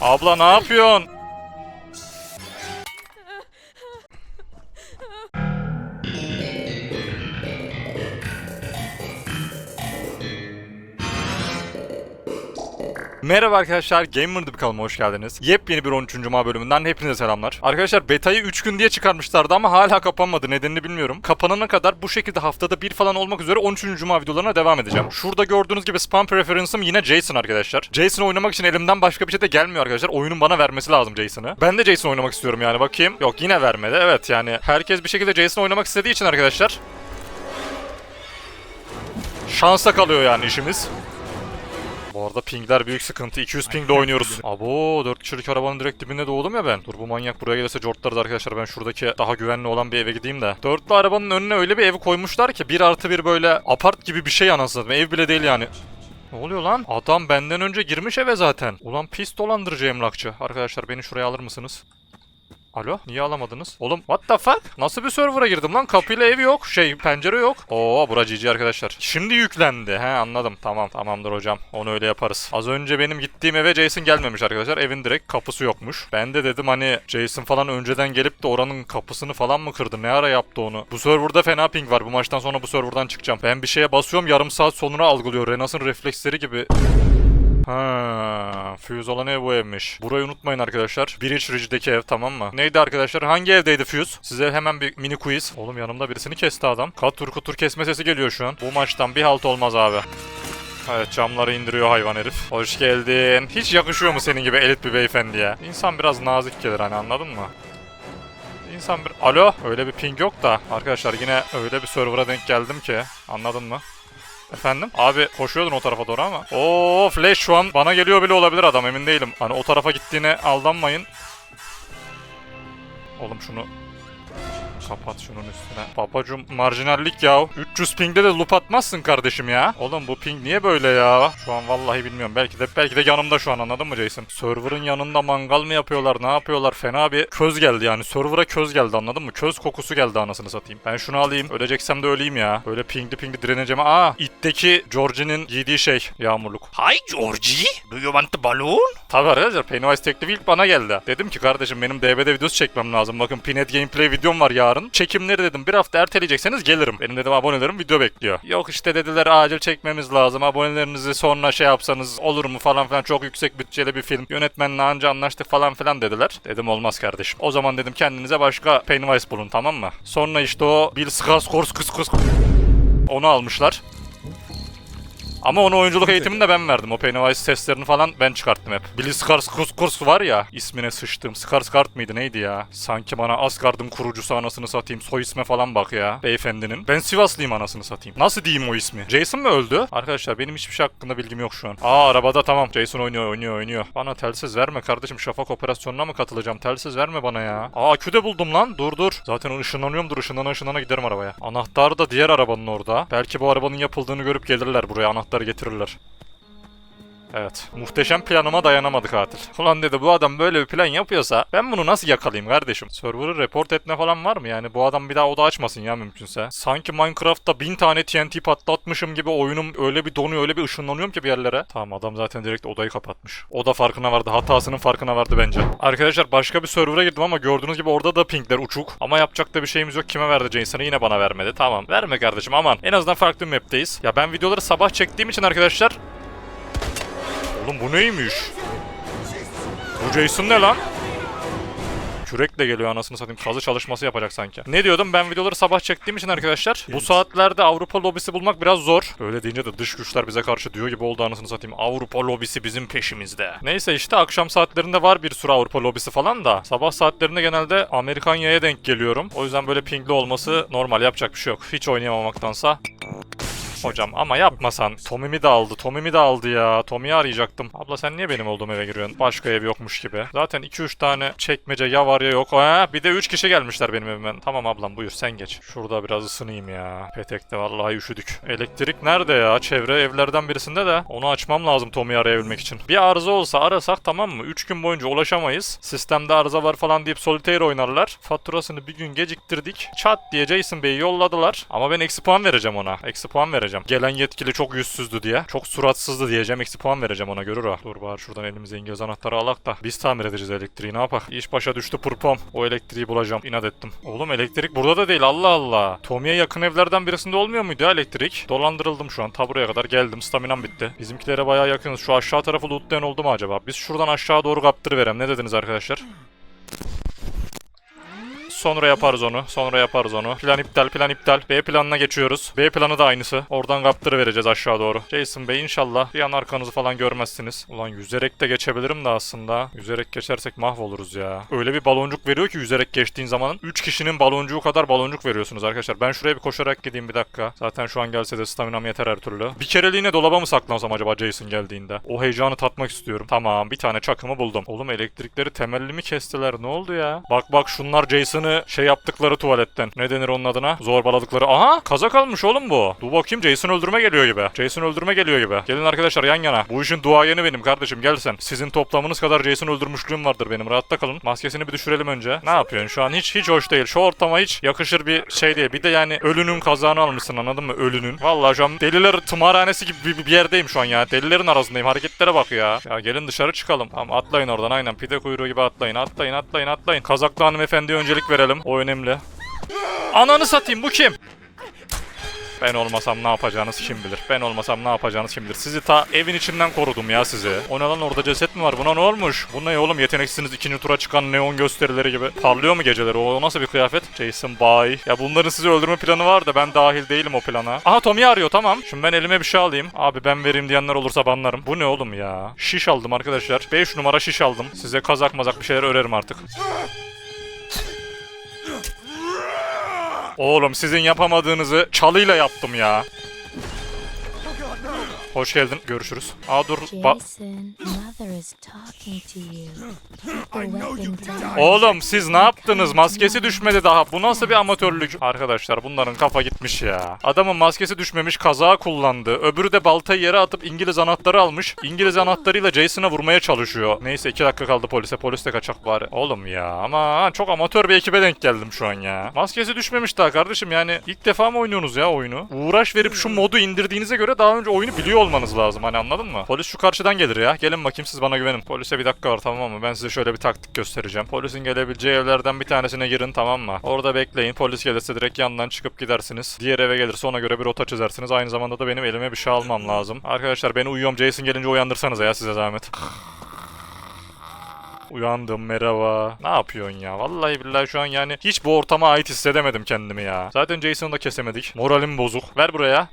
Abla ne yapıyorsun? Merhaba arkadaşlar, Gamer'dı bir kanalıma hoş geldiniz. Yepyeni bir 13. Cuma bölümünden hepinize selamlar. Arkadaşlar betayı 3 gün diye çıkarmışlardı ama hala kapanmadı. Nedenini bilmiyorum. Kapanana kadar bu şekilde haftada bir falan olmak üzere 13. Cuma videolarına devam edeceğim. Şurada gördüğünüz gibi spam preference'ım yine Jason arkadaşlar. Jason oynamak için elimden başka bir şey de gelmiyor arkadaşlar. Oyunun bana vermesi lazım Jason'ı. Ben de Jason oynamak istiyorum yani bakayım. Yok yine vermedi. Evet yani herkes bir şekilde Jason oynamak istediği için arkadaşlar. Şansa kalıyor yani işimiz. Bu arada pingler büyük sıkıntı. 200 pingle oynuyoruz. Abo 4 kişilik arabanın direkt dibinde doğdum ya ben. Dur bu manyak buraya gelirse cortlarız arkadaşlar. Ben şuradaki daha güvenli olan bir eve gideyim de. Dörtlü arabanın önüne öyle bir ev koymuşlar ki 1 artı 1 böyle apart gibi bir şey anasını. Ev bile değil yani. Ne oluyor lan? Adam benden önce girmiş eve zaten. Ulan pis dolandırıcı emlakçı. Arkadaşlar beni şuraya alır mısınız? Alo? Niye alamadınız? Oğlum what the fuck? Nasıl bir server'a girdim lan? Kapıyla ev yok. Şey pencere yok. Oo bura GG arkadaşlar. Şimdi yüklendi. He anladım. Tamam tamamdır hocam. Onu öyle yaparız. Az önce benim gittiğim eve Jason gelmemiş arkadaşlar. Evin direkt kapısı yokmuş. Ben de dedim hani Jason falan önceden gelip de oranın kapısını falan mı kırdı? Ne ara yaptı onu? Bu serverda fena ping var. Bu maçtan sonra bu serverdan çıkacağım. Ben bir şeye basıyorum yarım saat sonra algılıyor. Renas'ın refleksleri gibi. Ha, Fuse olan ev bu evmiş. Burayı unutmayın arkadaşlar. Bridge Ridge'deki ev tamam mı? Neydi arkadaşlar? Hangi evdeydi Fuse? Size hemen bir mini quiz. Oğlum yanımda birisini kesti adam. Katur kutur kesme sesi geliyor şu an. Bu maçtan bir halt olmaz abi. Evet camları indiriyor hayvan herif. Hoş geldin. Hiç yakışıyor mu senin gibi elit bir beyefendiye? İnsan biraz nazik gelir hani anladın mı? İnsan bir... Alo? Öyle bir ping yok da. Arkadaşlar yine öyle bir server'a denk geldim ki. Anladın mı? Efendim? Abi koşuyordun o tarafa doğru ama. Oo Flash şu an bana geliyor bile olabilir adam emin değilim. Hani o tarafa gittiğine aldanmayın. Oğlum şunu Kapat şunun üstüne. Papacım marjinallik ya. 300 pingde de loop atmazsın kardeşim ya. Oğlum bu ping niye böyle ya? Şu an vallahi bilmiyorum. Belki de belki de yanımda şu an anladın mı Jason? Server'ın yanında mangal mı yapıyorlar? Ne yapıyorlar? Fena bir köz geldi yani. Server'a köz geldi anladın mı? Köz kokusu geldi anasını satayım. Ben şunu alayım. Öleceksem de öleyim ya. Böyle pingli pingli direneceğim. Aa, itteki Georgie'nin giydiği şey. Yağmurluk. Hi Georgie, do you want the balloon? Tabii arkadaşlar Pennywise teklifi ilk bana geldi. Dedim ki kardeşim benim DBD videosu çekmem lazım. Bakın Pinet gameplay videom var yarın. Çekimleri dedim bir hafta erteleyecekseniz gelirim. Benim dedim abonelerim video bekliyor. Yok işte dediler acil çekmemiz lazım. Abonelerinizi sonra şey yapsanız olur mu falan filan çok yüksek bütçeli bir film. Yönetmenle anca anlaştık falan filan dediler. Dedim olmaz kardeşim. O zaman dedim kendinize başka Pennywise bulun tamam mı? Sonra işte o Bill Skarsgård kıs kıs onu almışlar. Ama onu oyunculuk eğitimini de ben verdim. O Pennywise seslerini falan ben çıkarttım hep. Billy Skarsgård var ya ismine sıçtım. Skarsgård mıydı neydi ya? Sanki bana Asgard'ın kurucusu anasını satayım. Soy isme falan bak ya beyefendinin. Ben Sivaslıyım anasını satayım. Nasıl diyeyim o ismi? Jason mı öldü? Arkadaşlar benim hiçbir şey hakkında bilgim yok şu an. Aa arabada tamam. Jason oynuyor oynuyor oynuyor. Bana telsiz verme kardeşim. Şafak operasyonuna mı katılacağım? Telsiz verme bana ya. Aa akü de buldum lan. Dur dur. Zaten ışınlanıyorum dur ışınlana ışınlana giderim arabaya. Anahtar da diğer arabanın orada. Belki bu arabanın yapıldığını görüp gelirler buraya. Anahtarı getirirler. Evet. Muhteşem planıma dayanamadı katil. Ulan dedi bu adam böyle bir plan yapıyorsa ben bunu nasıl yakalayayım kardeşim? Server'ı report etme falan var mı? Yani bu adam bir daha oda açmasın ya mümkünse. Sanki Minecraft'ta bin tane TNT patlatmışım gibi oyunum öyle bir donuyor öyle bir ışınlanıyorum ki bir yerlere. Tamam adam zaten direkt odayı kapatmış. O da farkına vardı. Hatasının farkına vardı bence. Arkadaşlar başka bir server'a girdim ama gördüğünüz gibi orada da pingler uçuk. Ama yapacak da bir şeyimiz yok. Kime verdi Jason'ı yine bana vermedi. Tamam. Verme kardeşim aman. En azından farklı bir map'teyiz. Ya ben videoları sabah çektiğim için arkadaşlar Oğlum bu neymiş? Bu Jason ne lan? Kürekle geliyor anasını satayım. Kazı çalışması yapacak sanki. Ne diyordum? Ben videoları sabah çektiğim için arkadaşlar. Bu saatlerde Avrupa lobisi bulmak biraz zor. Öyle deyince de dış güçler bize karşı diyor gibi oldu anasını satayım. Avrupa lobisi bizim peşimizde. Neyse işte akşam saatlerinde var bir sürü Avrupa lobisi falan da. Sabah saatlerinde genelde Amerikanya'ya denk geliyorum. O yüzden böyle pingli olması normal. Yapacak bir şey yok. Hiç oynayamamaktansa hocam ama yapmasan. Tommy'mi de aldı. Tommy'mi de aldı ya. Tommy'yi arayacaktım. Abla sen niye benim olduğum eve giriyorsun? Başka ev yokmuş gibi. Zaten 2-3 tane çekmece ya var ya yok. Ha, bir de 3 kişi gelmişler benim evime. Tamam ablam buyur sen geç. Şurada biraz ısınayım ya. Petekte vallahi üşüdük. Elektrik nerede ya? Çevre evlerden birisinde de. Onu açmam lazım Tommy'yi arayabilmek için. Bir arıza olsa arasak tamam mı? 3 gün boyunca ulaşamayız. Sistemde arıza var falan deyip solitaire oynarlar. Faturasını bir gün geciktirdik. Çat diye Jason Bey'i yolladılar. Ama ben eksi puan vereceğim ona. Eksi puan vereceğim. Vereceğim. Gelen yetkili çok yüzsüzdü diye. Çok suratsızdı diyeceğim. Eksi puan vereceğim ona görür ha. Dur bari şuradan elimize İngiliz anahtarı alak da. Biz tamir edeceğiz elektriği ne yapak. İş başa düştü pırpom. O elektriği bulacağım. İnat ettim. Oğlum elektrik burada da değil Allah Allah. Tommy'ye yakın evlerden birisinde olmuyor muydu ya elektrik? Dolandırıldım şu an. Ta buraya kadar geldim. Staminam bitti. Bizimkilere bayağı yakınız. Şu aşağı tarafı lootlayan oldu mu acaba? Biz şuradan aşağı doğru kaptırıverem. Ne dediniz arkadaşlar? Sonra yaparız onu. Sonra yaparız onu. Plan iptal, plan iptal. B planına geçiyoruz. B planı da aynısı. Oradan kaptırı vereceğiz aşağı doğru. Jason Bey inşallah bir an arkanızı falan görmezsiniz. Ulan yüzerek de geçebilirim de aslında. Yüzerek geçersek mahvoluruz ya. Öyle bir baloncuk veriyor ki yüzerek geçtiğin zamanın 3 kişinin baloncuğu kadar baloncuk veriyorsunuz arkadaşlar. Ben şuraya bir koşarak gideyim bir dakika. Zaten şu an gelse de staminam yeter her türlü. Bir kereliğine dolaba mı saklansam acaba Jason geldiğinde? O heyecanı tatmak istiyorum. Tamam bir tane çakımı buldum. Oğlum elektrikleri temelli mi kestiler? Ne oldu ya? Bak bak şunlar Jason'ı şey yaptıkları tuvaletten. Ne denir onun adına? Zorbaladıkları. Aha kazak almış oğlum bu. Dur bakayım Jason öldürme geliyor gibi. Jason öldürme geliyor gibi. Gelin arkadaşlar yan yana. Bu işin duayeni benim kardeşim gel sen. Sizin toplamınız kadar Jason öldürmüşlüğüm vardır benim. Rahatta kalın. Maskesini bir düşürelim önce. Ne yapıyorsun şu an? Hiç hiç hoş değil. Şu ortama hiç yakışır bir şey değil. Bir de yani ölünün kazağını almışsın anladın mı? Ölünün. Vallahi şu an deliler tımarhanesi gibi bir, bir yerdeyim şu an ya. Delilerin arasındayım. Hareketlere bak ya. Ya gelin dışarı çıkalım. Tamam atlayın oradan aynen. Pide kuyruğu gibi atlayın. Atlayın atlayın atlayın. Kazaklı hanımefendiye öncelik verelim. O önemli. Ananı satayım bu kim? Ben olmasam ne yapacağınız kim bilir. Ben olmasam ne yapacağınız kim bilir. Sizi ta evin içinden korudum ya sizi. O ne lan orada ceset mi var? Buna ne olmuş? Bu ne oğlum yeteneksizsiniz ikinci tura çıkan neon gösterileri gibi. Parlıyor mu geceleri? O nasıl bir kıyafet? Jason Bay. Ya bunların sizi öldürme planı var da ben dahil değilim o plana. Aha Tommy arıyor tamam. Şimdi ben elime bir şey alayım. Abi ben vereyim diyenler olursa banlarım. Bu ne oğlum ya? Şiş aldım arkadaşlar. 5 numara şiş aldım. Size kazak mazak bir şeyler örerim artık. Oğlum sizin yapamadığınızı çalıyla yaptım ya. Hoş geldin. Görüşürüz. Aa dur. Ba-. Oğlum siz ne yaptınız? Maskesi düşmedi daha. Bu nasıl bir amatörlük? Arkadaşlar bunların kafa gitmiş ya. Adamın maskesi düşmemiş kazağı kullandı. Öbürü de baltayı yere atıp İngiliz anahtarı almış. İngiliz anahtarıyla Jason'a vurmaya çalışıyor. Neyse iki dakika kaldı polise. Polis de kaçak bari. Oğlum ya ama çok amatör bir ekibe denk geldim şu an ya. Maskesi düşmemiş daha kardeşim yani ilk defa mı oynuyorsunuz ya oyunu? Uğraş verip şu modu indirdiğinize göre daha önce oyunu biliyor olmanız lazım hani anladın mı? Polis şu karşıdan gelir ya. Gelin bakayım siz bana güvenin. Polise bir dakika var tamam mı? Ben size şöyle bir taktik göstereceğim. Polisin gelebileceği evlerden bir tanesine girin tamam mı? Orada bekleyin. Polis gelirse direkt yandan çıkıp gidersiniz. Diğer eve gelirse ona göre bir rota çizersiniz. Aynı zamanda da benim elime bir şey almam lazım. Arkadaşlar beni uyuyorum. Jason gelince uyandırsanıza ya size zahmet. Uyandım merhaba. Ne yapıyorsun ya? Vallahi billahi şu an yani hiç bu ortama ait hissedemedim kendimi ya. Zaten Jason'ı da kesemedik. Moralim bozuk. Ver buraya.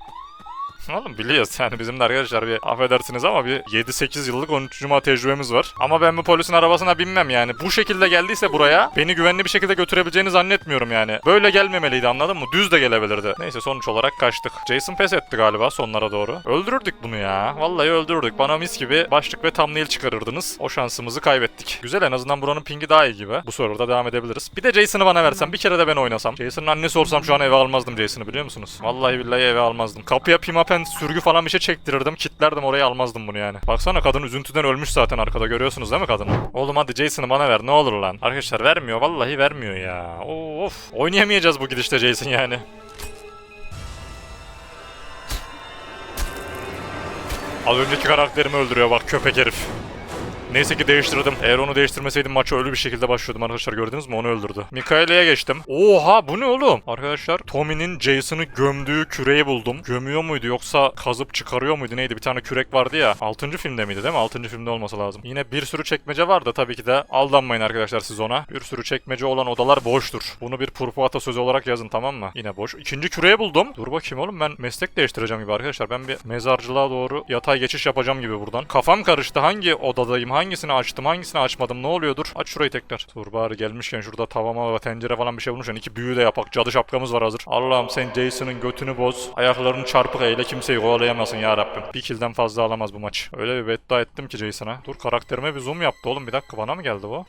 Oğlum biliyoruz yani bizim de arkadaşlar bir affedersiniz ama bir 7-8 yıllık 13. Cuma tecrübemiz var. Ama ben bu polisin arabasına binmem yani. Bu şekilde geldiyse buraya beni güvenli bir şekilde götürebileceğini zannetmiyorum yani. Böyle gelmemeliydi anladın mı? Düz de gelebilirdi. Neyse sonuç olarak kaçtık. Jason pes etti galiba sonlara doğru. Öldürürdük bunu ya. Vallahi öldürürdük. Bana mis gibi başlık ve thumbnail çıkarırdınız. O şansımızı kaybettik. Güzel en azından buranın pingi daha iyi gibi. Bu soruda devam edebiliriz. Bir de Jason'ı bana versen bir kere de ben oynasam. Jason'ın annesi olsam şu an eve almazdım Jason'ı biliyor musunuz? Vallahi billahi eve almazdım. Kapıya pimapen sürgü falan bir şey çektirirdim. Kitlerdim oraya almazdım bunu yani. Baksana kadın üzüntüden ölmüş zaten arkada görüyorsunuz değil mi kadını? Oğlum hadi Jason'ı bana ver ne olur lan. Arkadaşlar vermiyor vallahi vermiyor ya. Of oynayamayacağız bu gidişte Jason yani. Az önceki karakterimi öldürüyor bak köpek herif. Neyse ki değiştirdim. Eğer onu değiştirmeseydim maça ölü bir şekilde başlıyordum arkadaşlar gördünüz mü onu öldürdü. Mikaela'ya geçtim. Oha bu ne oğlum? Arkadaşlar Tommy'nin Jason'ı gömdüğü küreği buldum. Gömüyor muydu yoksa kazıp çıkarıyor muydu neydi? Bir tane kürek vardı ya. 6. filmde miydi değil mi? 6. filmde olması lazım. Yine bir sürü çekmece var da tabii ki de aldanmayın arkadaşlar siz ona. Bir sürü çekmece olan odalar boştur. Bunu bir purpu atasözü olarak yazın tamam mı? Yine boş. İkinci küreği buldum. Dur bakayım oğlum ben meslek değiştireceğim gibi arkadaşlar. Ben bir mezarcılığa doğru yatay geçiş yapacağım gibi buradan. Kafam karıştı. Hangi odadayım? Hangisini açtım? Hangisini açmadım? Ne oluyordur? Aç şurayı tekrar. Dur bari gelmişken şurada tavama ve tencere falan bir şey bulmuşken iki büyü de yapak. Cadı şapkamız var hazır. Allah'ım sen Jason'ın götünü boz. Ayaklarını çarpık eyle kimseyi kovalayamasın ya Rabbim. Bir killden fazla alamaz bu maç. Öyle bir beddua ettim ki Jason'a. Dur karakterime bir zoom yaptı oğlum. Bir dakika bana mı geldi bu?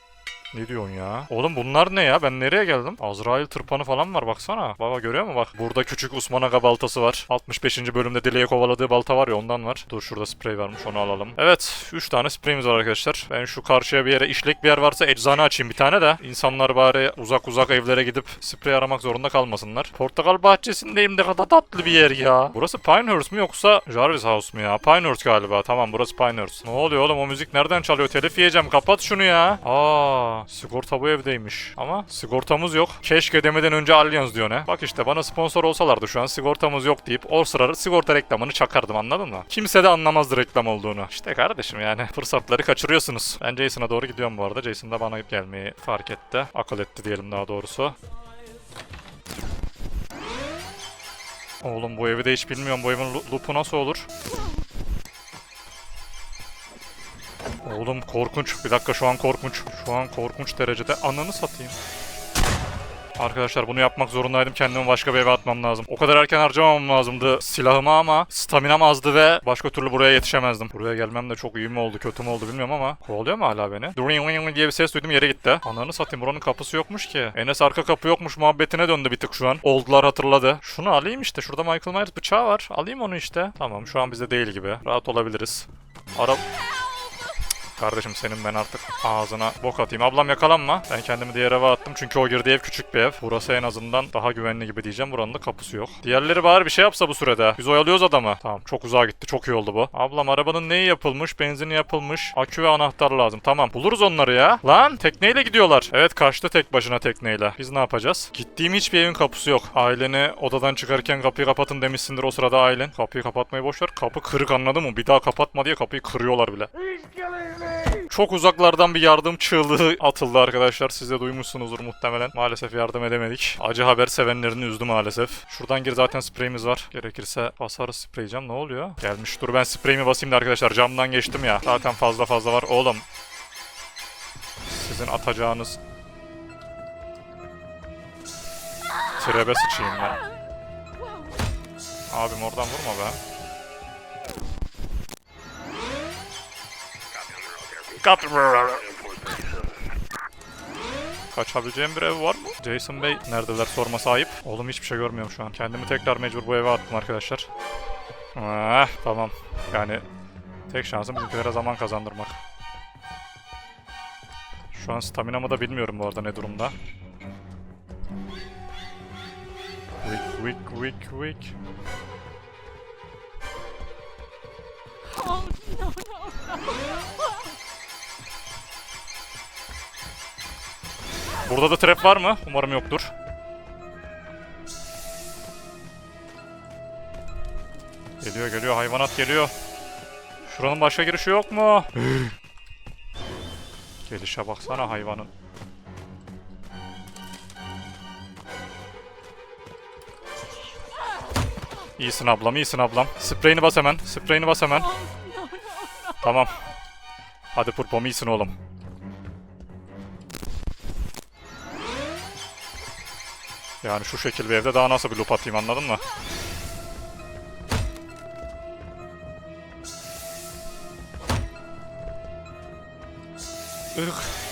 Ne diyorsun ya? Oğlum bunlar ne ya? Ben nereye geldim? Azrail tırpanı falan var baksana. Baba görüyor musun bak. Burada küçük Usman Aga baltası var. 65. bölümde dileğe kovaladığı balta var ya ondan var. Dur şurada sprey varmış onu alalım. Evet 3 tane spreyimiz var arkadaşlar. Ben şu karşıya bir yere işlek bir yer varsa eczane açayım bir tane de. İnsanlar bari uzak uzak evlere gidip sprey aramak zorunda kalmasınlar. Portakal bahçesindeyim ne kadar tatlı bir yer ya. Burası Pinehurst mu yoksa Jarvis House mu ya? Pinehurst galiba. Tamam burası Pinehurst. Ne oluyor oğlum o müzik nereden çalıyor? Telif yiyeceğim. Kapat şunu ya. Aa, sigorta bu evdeymiş. Ama sigortamız yok. Keşke demeden önce Allianz diyor ne? Bak işte bana sponsor olsalardı şu an sigortamız yok deyip o sırada sigorta reklamını çakardım anladın mı? Kimse de anlamazdı reklam olduğunu. İşte kardeşim yani fırsatları kaçırıyorsunuz. Ben Jason'a doğru gidiyorum bu arada. Jason da bana gelmeyi fark etti. Akıl etti diyelim daha doğrusu. Oğlum bu evi de hiç bilmiyorum. Bu evin lo- loopu nasıl olur? Oğlum korkunç. Bir dakika şu an korkunç. Şu an korkunç derecede. Ananı satayım. Arkadaşlar bunu yapmak zorundaydım. Kendimi başka bir eve atmam lazım. O kadar erken harcamamam lazımdı silahımı ama staminam azdı ve başka türlü buraya yetişemezdim. Buraya gelmem de çok iyi mi oldu kötü mü oldu bilmiyorum ama kovalıyor mu hala beni? During diye bir ses duydum yere gitti. Ananı satayım buranın kapısı yokmuş ki. Enes arka kapı yokmuş muhabbetine döndü bir tık şu an. Oldular hatırladı. Şunu alayım işte. Şurada Michael Myers bıçağı var. Alayım onu işte. Tamam şu an bizde değil gibi. Rahat olabiliriz. Ara... Kardeşim senin ben artık ağzına bok atayım. Ablam yakalanma. Ben kendimi diğer eve attım çünkü o girdiği ev küçük bir ev. Burası en azından daha güvenli gibi diyeceğim. Buranın da kapısı yok. Diğerleri bari bir şey yapsa bu sürede. Biz oyalıyoruz adamı. Tamam çok uzağa gitti. Çok iyi oldu bu. Ablam arabanın neyi yapılmış? Benzini yapılmış. Akü ve anahtar lazım. Tamam buluruz onları ya. Lan tekneyle gidiyorlar. Evet kaçtı tek başına tekneyle. Biz ne yapacağız? Gittiğim hiçbir evin kapısı yok. Aileni odadan çıkarken kapıyı kapatın demişsindir o sırada ailen. Kapıyı kapatmayı boş ver. Kapı kırık anladın mı? Bir daha kapatma diye kapıyı kırıyorlar bile. Çok uzaklardan bir yardım çığlığı atıldı arkadaşlar. Siz de duymuşsunuzdur muhtemelen. Maalesef yardım edemedik. Acı haber sevenlerini üzdü maalesef. Şuradan gir zaten spreyimiz var. Gerekirse basarız spreyeceğim. Ne oluyor? Gelmiş. Dur ben spreyimi basayım da arkadaşlar. Camdan geçtim ya. Zaten fazla fazla var. Oğlum. Sizin atacağınız... Trebe sıçayım ben. Abim oradan vurma be. Kaçabileceğim bir ev var mı? Jason Bey neredeler sorma sahip. Oğlum hiçbir şey görmüyorum şu an. Kendimi tekrar mecbur bu eve attım arkadaşlar. Ah tamam. Yani tek şansım bizimkilere zaman kazandırmak. Şu an staminamı da bilmiyorum bu arada ne durumda. Quick quick quick quick. Burada da trap var mı? Umarım yoktur. Geliyor geliyor hayvanat geliyor. Şuranın başka girişi yok mu? Gelişe baksana hayvanın. İyisin ablam, iyisin ablam. Spreyini bas hemen, spreyini bas hemen. Tamam. Hadi purpom iyisin oğlum. Yani şu şekil bir evde daha nasıl bir loop atayım anladın mı? Ugh.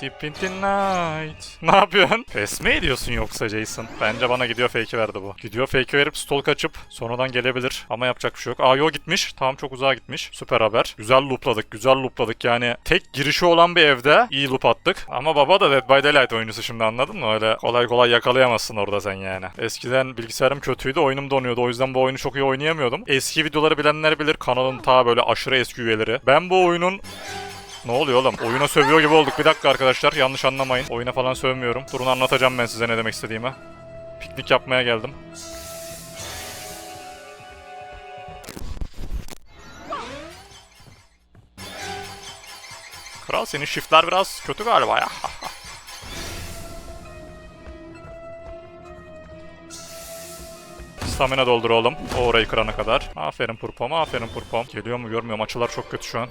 Deep in the night. Ne yapıyorsun? Pes mi ediyorsun yoksa Jason? Bence bana gidiyor fake'i verdi bu. Gidiyor fake'i verip stalk açıp sonradan gelebilir. Ama yapacak bir şey yok. Aa yo gitmiş. Tamam çok uzağa gitmiş. Süper haber. Güzel loopladık. Güzel loopladık. Yani tek girişi olan bir evde iyi loop attık. Ama baba da Dead by Daylight oyuncusu şimdi anladın mı? Öyle kolay kolay yakalayamazsın orada sen yani. Eskiden bilgisayarım kötüydü. Oyunum donuyordu. O yüzden bu oyunu çok iyi oynayamıyordum. Eski videoları bilenler bilir. Kanalın ta böyle aşırı eski üyeleri. Ben bu oyunun ne oluyor oğlum? Oyuna sövüyor gibi olduk. Bir dakika arkadaşlar. Yanlış anlamayın. Oyuna falan sövmüyorum. Durun anlatacağım ben size ne demek istediğimi. Piknik yapmaya geldim. Kral senin shiftler biraz kötü galiba ya. Stamina doldur oğlum. O orayı kırana kadar. Aferin purpom, aferin purpom. Geliyor mu görmüyorum. Açılar çok kötü şu an.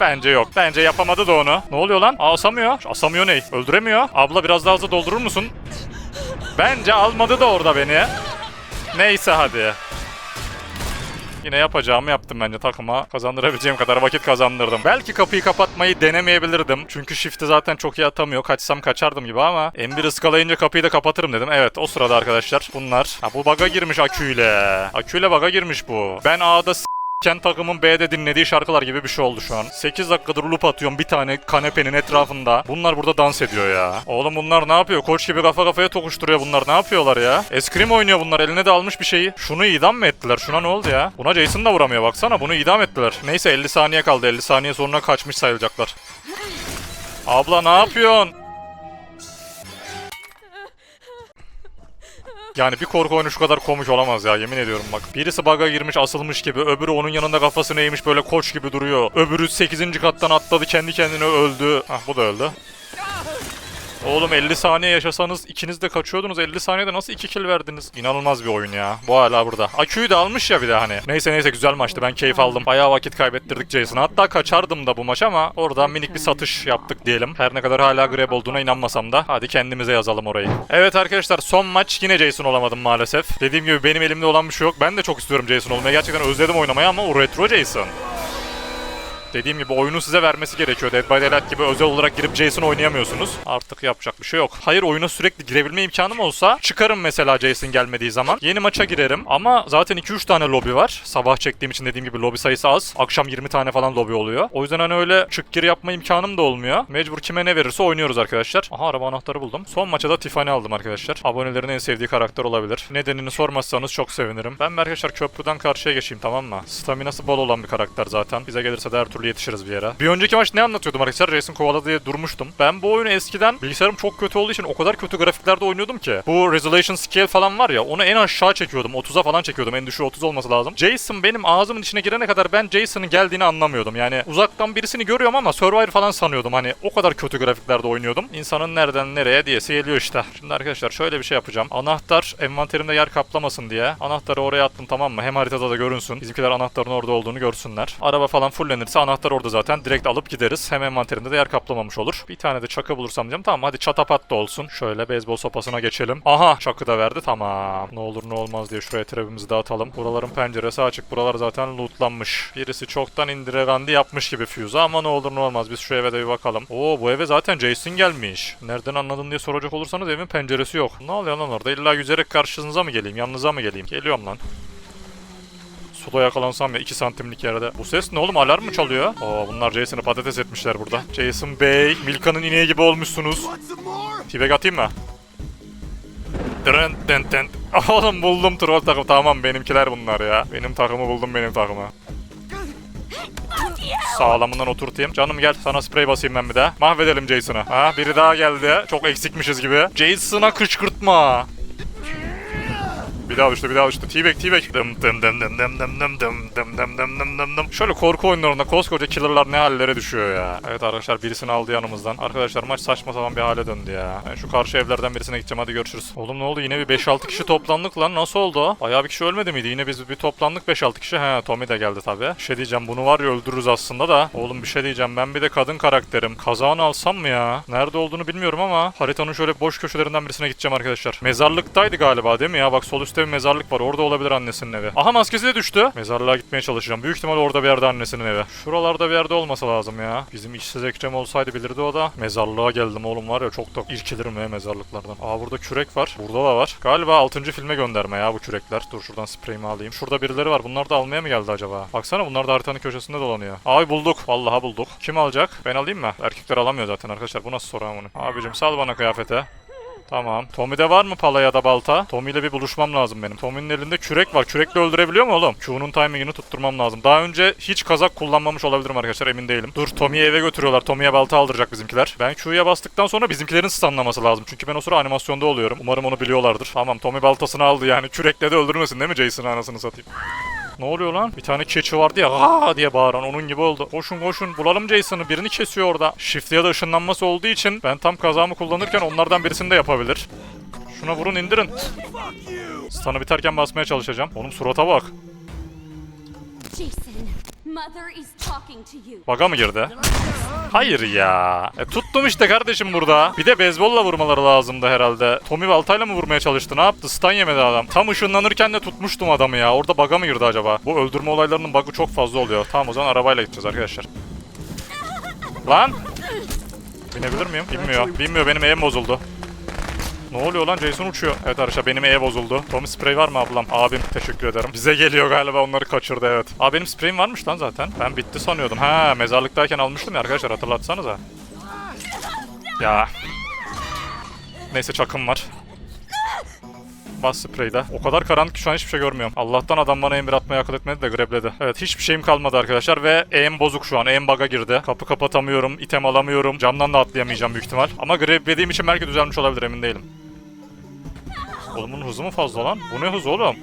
Bence yok. Bence yapamadı da onu. Ne oluyor lan? Aa, asamıyor. Asamıyor ne? Öldüremiyor. Abla biraz daha hızlı doldurur musun? Bence almadı da orada beni. Neyse hadi. Yine yapacağımı yaptım bence takıma. Kazandırabileceğim kadar vakit kazandırdım. Belki kapıyı kapatmayı denemeyebilirdim. Çünkü shift'i zaten çok iyi atamıyor. Kaçsam kaçardım gibi ama M1 ıskalayınca kapıyı da kapatırım dedim. Evet o sırada arkadaşlar bunlar. Ha bu baga girmiş aküyle. Aküyle baga girmiş bu. Ben A'da Ken takımın B'de dinlediği şarkılar gibi bir şey oldu şu an. 8 dakikadır loop atıyorum bir tane kanepenin etrafında. Bunlar burada dans ediyor ya. Oğlum bunlar ne yapıyor? Koç gibi kafa kafaya tokuşturuyor bunlar. Ne yapıyorlar ya? Eskrim oynuyor bunlar. Eline de almış bir şeyi. Şunu idam mı ettiler? Şuna ne oldu ya? Buna Jason da vuramıyor baksana. Bunu idam ettiler. Neyse 50 saniye kaldı. 50 saniye sonra kaçmış sayılacaklar. Abla ne yapıyorsun? Yani bir korku oyunu şu kadar komik olamaz ya yemin ediyorum bak. Birisi bug'a girmiş asılmış gibi öbürü onun yanında kafasını eğmiş böyle koç gibi duruyor. Öbürü 8. kattan atladı kendi kendine öldü. Hah bu da öldü. Oğlum 50 saniye yaşasanız ikiniz de kaçıyordunuz. 50 saniyede nasıl 2 kill verdiniz? İnanılmaz bir oyun ya. Bu hala burada. Aküyü de almış ya bir de hani. Neyse neyse güzel maçtı. Ben keyif aldım. Bayağı vakit kaybettirdik Jason'a. Hatta kaçardım da bu maç ama orada minik bir satış yaptık diyelim. Her ne kadar hala grab olduğuna inanmasam da. Hadi kendimize yazalım orayı. Evet arkadaşlar son maç yine Jason olamadım maalesef. Dediğim gibi benim elimde olan bir şey yok. Ben de çok istiyorum Jason olmayı. Gerçekten özledim oynamayı ama o retro Jason. Dediğim gibi oyunu size vermesi gerekiyor. Dead by Daylight gibi özel olarak girip Jason oynayamıyorsunuz. Artık yapacak bir şey yok. Hayır oyuna sürekli girebilme imkanım olsa çıkarım mesela Jason gelmediği zaman. Yeni maça girerim ama zaten 2-3 tane lobi var. Sabah çektiğim için dediğim gibi lobi sayısı az. Akşam 20 tane falan lobi oluyor. O yüzden hani öyle çık gir yapma imkanım da olmuyor. Mecbur kime ne verirse oynuyoruz arkadaşlar. Aha araba anahtarı buldum. Son maça da Tiffany aldım arkadaşlar. Abonelerin en sevdiği karakter olabilir. Nedenini sormazsanız çok sevinirim. Ben arkadaşlar köprüden karşıya geçeyim tamam mı? Staminası bol olan bir karakter zaten. Bize gelirse de her türlü yetişiriz bir yere. Bir önceki maç ne anlatıyordum arkadaşlar? Jason kovaladı diye durmuştum. Ben bu oyunu eskiden bilgisayarım çok kötü olduğu için o kadar kötü grafiklerde oynuyordum ki. Bu resolution scale falan var ya onu en aşağı çekiyordum. 30'a falan çekiyordum. En düşüğü 30 olması lazım. Jason benim ağzımın içine girene kadar ben Jason'ın geldiğini anlamıyordum. Yani uzaktan birisini görüyorum ama Survivor falan sanıyordum. Hani o kadar kötü grafiklerde oynuyordum. İnsanın nereden nereye diyesi geliyor işte. Şimdi arkadaşlar şöyle bir şey yapacağım. Anahtar envanterimde yer kaplamasın diye. Anahtarı oraya attım tamam mı? Hem haritada da görünsün. Bizimkiler anahtarın orada olduğunu görsünler. Araba falan fullenirse anahtar orada zaten. Direkt alıp gideriz. Hem envanterimde de yer kaplamamış olur. Bir tane de çakı bulursam diyeceğim. Tamam hadi çatapat da olsun. Şöyle beyzbol sopasına geçelim. Aha çakı da verdi. Tamam. Ne olur ne olmaz diye şuraya trebimizi dağıtalım. Buraların penceresi açık. Buralar zaten lootlanmış. Birisi çoktan indiregandi yapmış gibi füze ama ne olur ne olmaz. Biz şu eve de bir bakalım. Oo bu eve zaten Jason gelmiş. Nereden anladın diye soracak olursanız evin penceresi yok. Ne oluyor lan orada? İlla yüzerek karşınıza mı geleyim? Yanınıza mı geleyim? Geliyorum lan. Suda yakalansam ya 2 santimlik yerde. Bu ses ne oğlum alarm mı çalıyor? Oo bunlar Jason'ı patates etmişler burada. Jason Bey, Milka'nın ineği gibi olmuşsunuz. Tibek atayım mı? Dırın dın dın. Oğlum buldum troll takım. Tamam benimkiler bunlar ya. Benim takımı buldum benim takımı. Sağlamından oturtayım. Canım gel sana sprey basayım ben bir de. Mahvedelim Jason'ı. Ha biri daha geldi. Çok eksikmişiz gibi. Jason'a kışkırtma. Bir daha düştü, bir daha düştü. T-Bag, T-Bag. Dım dım dım dım dım dım dım dım dım dım dım dım dım dım. Şöyle korku oyunlarında koskoca killerlar ne hallere düşüyor ya. Evet arkadaşlar birisini aldı yanımızdan. Arkadaşlar maç saçma sapan bir hale döndü ya. Ben şu karşı evlerden birisine gideceğim hadi görüşürüz. Oğlum ne oldu yine bir 5-6 kişi toplandık lan nasıl oldu o? Bayağı bir kişi ölmedi miydi? Yine biz bir toplandık 5-6 kişi. He Tommy de geldi tabi. Bir şey diyeceğim bunu var ya öldürürüz aslında da. Oğlum bir şey diyeceğim ben bir de kadın karakterim. Kazağını alsam mı ya? Nerede olduğunu bilmiyorum ama haritanın şöyle boş köşelerinden birisine gideceğim arkadaşlar. Mezarlıktaydı galiba değil mi ya? Bak sol üstte bir mezarlık var. Orada olabilir annesinin evi. Aha maskesi de düştü. Mezarlığa gitmeye çalışacağım. Büyük ihtimal orada bir yerde annesinin evi. Şuralarda bir yerde olması lazım ya. Bizim işsiz Ekrem olsaydı bilirdi o da. Mezarlığa geldim oğlum var ya çok da irkilirim ya mezarlıklardan. Aa burada kürek var. Burada da var. Galiba 6. filme gönderme ya bu kürekler. Dur şuradan spreyimi alayım. Şurada birileri var. Bunlar da almaya mı geldi acaba? Baksana bunlar da haritanın köşesinde dolanıyor. Ay bulduk. Vallahi bulduk. Kim alacak? Ben alayım mı? Erkekler alamıyor zaten arkadaşlar. Bu nasıl soru bunu? Abicim sal bana kıyafete. Tamam. Tommy'de var mı pala ya da balta? Tommy ile bir buluşmam lazım benim. Tommy'nin elinde kürek var. Kürekle öldürebiliyor mu oğlum? Q'nun timingini tutturmam lazım. Daha önce hiç kazak kullanmamış olabilirim arkadaşlar emin değilim. Dur Tommy'yi eve götürüyorlar. Tommy'ye balta aldıracak bizimkiler. Ben Q'ya bastıktan sonra bizimkilerin stunlaması lazım. Çünkü ben o sıra animasyonda oluyorum. Umarım onu biliyorlardır. Tamam Tommy baltasını aldı yani. Kürekle de öldürmesin değil mi Jason'ı anasını satayım. Ne oluyor lan? Bir tane keçi vardı ya aa diye bağıran onun gibi oldu. Koşun koşun bulalım Jason'ı birini kesiyor orada. Shift ya da ışınlanması olduğu için ben tam kazamı kullanırken onlardan birisini de yapabilir. Şuna vurun indirin. Stun'ı biterken basmaya çalışacağım. Onun surata bak. Jason, Baga mı girdi? Hayır ya. E, tuttum işte kardeşim burada. Bir de beyzbolla vurmaları lazımdı herhalde. Tommy baltayla mı vurmaya çalıştı? Ne yaptı? Stun yemedi adam. Tam ışınlanırken de tutmuştum adamı ya. Orada baga mı girdi acaba? Bu öldürme olaylarının bug'ı çok fazla oluyor. Tamam o zaman arabayla gideceğiz arkadaşlar. Lan! Binebilir miyim? Binmiyor. Binmiyor. Benim E'm bozuldu. Ne oluyor lan? Jason uçuyor. Evet arkadaşlar benim E bozuldu. Tommy sprey var mı ablam? Abim teşekkür ederim. Bize geliyor galiba onları kaçırdı evet. Aa benim spreyim varmış lan zaten. Ben bitti sanıyordum. Ha mezarlıktayken almıştım ya arkadaşlar hatırlatsanıza. Ya. Neyse çakım var. Bas spreyde. O kadar karanlık ki şu an hiçbir şey görmüyorum. Allah'tan adam bana emir atmaya akıl etmedi de grebledi. Evet hiçbir şeyim kalmadı arkadaşlar ve aim bozuk şu an. Aim bug'a girdi. Kapı kapatamıyorum, item alamıyorum. Camdan da atlayamayacağım büyük ihtimal. Ama greblediğim için belki düzelmiş olabilir emin değilim. Oğlum bunun hızı mı fazla lan? Bu ne hız oğlum?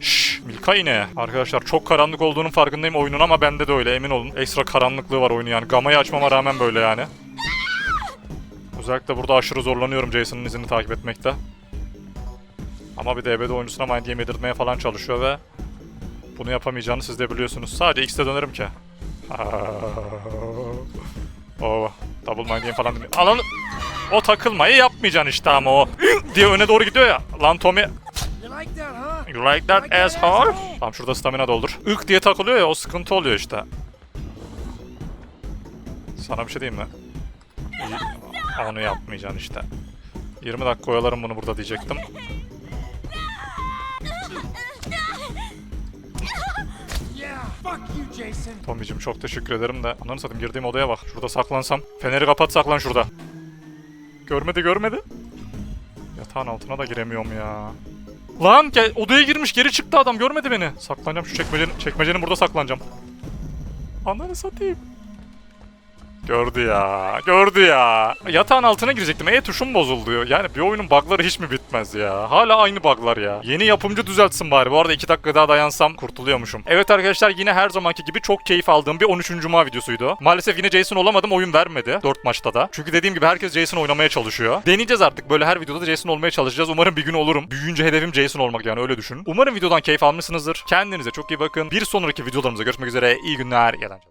Şşş Milka yine. Arkadaşlar çok karanlık olduğunun farkındayım oyunun ama bende de öyle emin olun. Ekstra karanlıklığı var oyunu yani. Gamayı açmama rağmen böyle yani. Özellikle burada aşırı zorlanıyorum Jason'ın izini takip etmekte. Ama bir de ebedi oyuncusuna mind game yedirtmeye falan çalışıyor ve bunu yapamayacağını siz de biliyorsunuz. Sadece X'de dönerim ki. Oo, double mind game falan demiyor. Alalım. O takılmayı yapmayacaksın işte ama o diye öne doğru gidiyor ya. Lan Tommy You like that, huh? You like that asshole? Tamam şurada stamina doldur. Ük diye takılıyor ya o sıkıntı oluyor işte. Sana bir şey diyeyim mi? Onu yapmayacaksın işte. 20 dakika oyalarım bunu burada diyecektim. Tommy'cim çok teşekkür ederim de. Ananı satayım girdiğim odaya bak. Şurada saklansam. Feneri kapat saklan şurada. Görmedi görmedi. Yatağın altına da giremiyorum ya. Lan gel, odaya girmiş geri çıktı adam görmedi beni. Saklanacağım şu çekmecenin, çekmecenin burada saklanacağım. Ananı satayım. Gördü ya. Gördü ya. Yatağın altına girecektim. E tuşum bozuldu. Yani bir oyunun bug'ları hiç mi bitmez ya? Hala aynı bug'lar ya. Yeni yapımcı düzeltsin bari. Bu arada 2 dakika daha dayansam kurtuluyormuşum. Evet arkadaşlar yine her zamanki gibi çok keyif aldığım bir 13. Cuma videosuydu. Maalesef yine Jason olamadım. Oyun vermedi. 4 maçta da. Çünkü dediğim gibi herkes Jason oynamaya çalışıyor. Deneyeceğiz artık. Böyle her videoda Jason olmaya çalışacağız. Umarım bir gün olurum. Büyüyünce hedefim Jason olmak yani öyle düşün. Umarım videodan keyif almışsınızdır. Kendinize çok iyi bakın. Bir sonraki videolarımızda görüşmek üzere. İyi günler. İyi eğlenceler.